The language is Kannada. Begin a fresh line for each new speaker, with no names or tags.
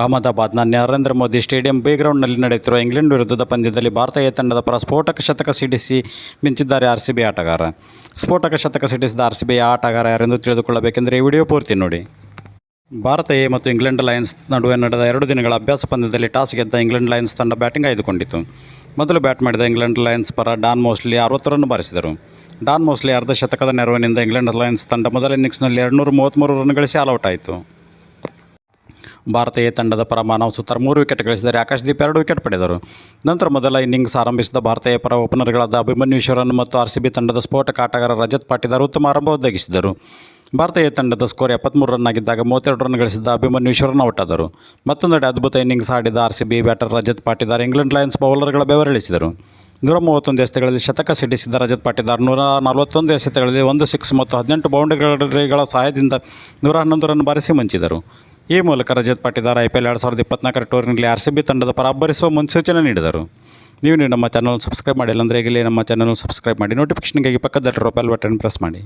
ಅಹಮದಾಬಾದ್ನ ನರೇಂದ್ರ ಮೋದಿ ಸ್ಟೇಡಿಯಂ ಬಿ ಗ್ರೌಂಡ್ನಲ್ಲಿ ನಡೆಯುತ್ತಿರುವ ಇಂಗ್ಲೆಂಡ್ ವಿರುದ್ಧದ ಪಂದ್ಯದಲ್ಲಿ ಭಾರತ ಎ ತಂಡದ ಪರ ಸ್ಫೋಟಕ ಶತಕ ಸಿಡಿಸಿ ಮಿಂಚಿದ್ದಾರೆ ಆರ್ ಸಿ ಬಿ ಆಟಗಾರ. ಸ್ಫೋಟಕ ಶತಕ ಸಿಡಿಸಿದ ಆರ್ ಸಿ ಬಿ ಆಟಗಾರ ಯಾರೆಂದು ತಿಳಿದುಕೊಳ್ಳಬೇಕೆಂದರೆ ಈ ವಿಡಿಯೋ ಪೂರ್ತಿ ನೋಡಿ. ಭಾರತ ಎ ಮತ್ತು ಇಂಗ್ಲೆಂಡ್ ಲಯನ್ಸ್ ನಡುವೆ ನಡೆದ ಎರಡು ದಿನಗಳ ಅಭ್ಯಾಸ ಪಂದ್ಯದಲ್ಲಿ ಟಾಸ್ ಗೆದ್ದ ಇಂಗ್ಲೆಂಡ್ ಲಯನ್ಸ್ ತಂಡ ಬ್ಯಾಟಿಂಗ್ ಆಯ್ದುಕೊಂಡಿತು. ಮೊದಲು ಬ್ಯಾಟ್ ಮಾಡಿದ ಇಂಗ್ಲೆಂಡ್ ಲಯನ್ಸ್ ಪರ ಡಾನ್ ಮೋಸ್ಲಿ ಅರವತ್ತು ರನ್ ಬಾರಿಸಿದರು. ಡಾನ್ ಮೋಸ್ಲಿ ಅರ್ಧ ಶತಕದ ನೆರವಿನಿಂದ ಇಂಗ್ಲೆಂಡ್ ಲಯನ್ಸ್ ತಂಡ ಮೊದಲ ಇನ್ನಿಂಗ್ಸ್ನಲ್ಲಿ ಎರಡುನೂರ ಮೂವತ್ತ್ಮೂರು ರನ್ ಗಳಿಸಿ ಆಲ್ಔಟ್ ಆಯಿತು. ಭಾರತ ಎ ತಂಡದ ಪರ ಮಾನವ್ ಸುತಾರ್ ಮೂರು ವಿಕೆಟ್ ಗಳಿಸಿದರೆ ಆಕಾಶ್ದೀಪ್ ಎರಡು ವಿಕೆಟ್ ಪಡೆದರು. ನಂತರ ಮೊದಲ ಇನ್ನಿಂಗ್ಸ್ ಆರಂಭಿಸಿದ ಭಾರತೀಯ ಪರ ಓಪನರ್ಗಳಾದ ಅಭಿಮನ್ಯು ಮತ್ತು ಆರ್ ತಂಡದ ಸ್ಫೋಟಕ ಆಟಗಾರ ರಜತ್ ಪಾಟೀದಾರ್ ಉತ್ತಮ ಆರಂಭ ಒದಗಿಸಿದರು. ಭಾರತೀಯ ತಂಡದ ಸ್ಕೋರ್ ಎಪ್ಪತ್ತ್ಮೂರು ರನ್ ಆಗಿದ್ದಾಗ ಮೂವತ್ತೆರಡು ರನ್ ಗಳಿಸಿದ್ದ ಅಭಿಮನ್ಯು ಔಟಾದರು ಔಟ್ ಮತ್ತೊಂದೆಡೆ ಅದ್ಭುತ ಇನ್ನಿಂಗ್ಸ್ ಆಡಿದ R C batter Rajat Patidar England Lions ಬೌಲರ್ಗಳ ಬೆವರಿಳಿಸಿದರು. ನೂರ ಮೂವತ್ತೊಂದು ಎಸೆತಗಳಲ್ಲಿ ಶತಕ ಸಿಡಿಸಿದ ರಜತ್ ಪಾಟೀದಾರ್ ನೂರ ನಲವತ್ತೊಂದು ಎಸೆತಗಳಲ್ಲಿ ಒಂದು ಸಿಕ್ಸ್ ಮತ್ತು ಹದಿನೆಂಟು ಬೌಂಡರಿಗಳ ಸಹಾಯದಿಂದ ನೂರ ಹನ್ನೊಂದು ರನ್ ಬಾರಿಸಿ ಮುಂಚಿದರು. ಈ ಮೂಲಕ Rajat Patidar I P L ಎರಡು ಸಾವಿರದ ಇಪ್ಪತ್ನಾಲ್ಕರ ಟೂರ್ನಿಯಲ್ಲಿ ಆರ್ ಸಿ ಬಿ ತಂಡದ ಪರ ಅಬ್ಬರಿಸುವ ಮುನ್ಸೂಚನೆ ನೀಡಿದರು. ನೀವು ನಮ್ಮ ಚಾನಲ್ ಸಬ್ಸ್ಕ್ರೈಬ್ ಮಾಡಿಲ್ಲ ಅಂದರೆ ಈಗಲೇ ನಮ್ಮ ಚಾನಲ್ ಸಬ್ಸ್ಕ್ರೈಬ್ ಮಾಡಿ. ನೋಟಿಫಿಕೇಷನ್ಗಾಗಿ ಪಕ್ಕದಲ್ಲಿರೋ ಬೆಲ್ ಬಟನ್ ಪ್ರೆಸ್ ಮಾಡಿ.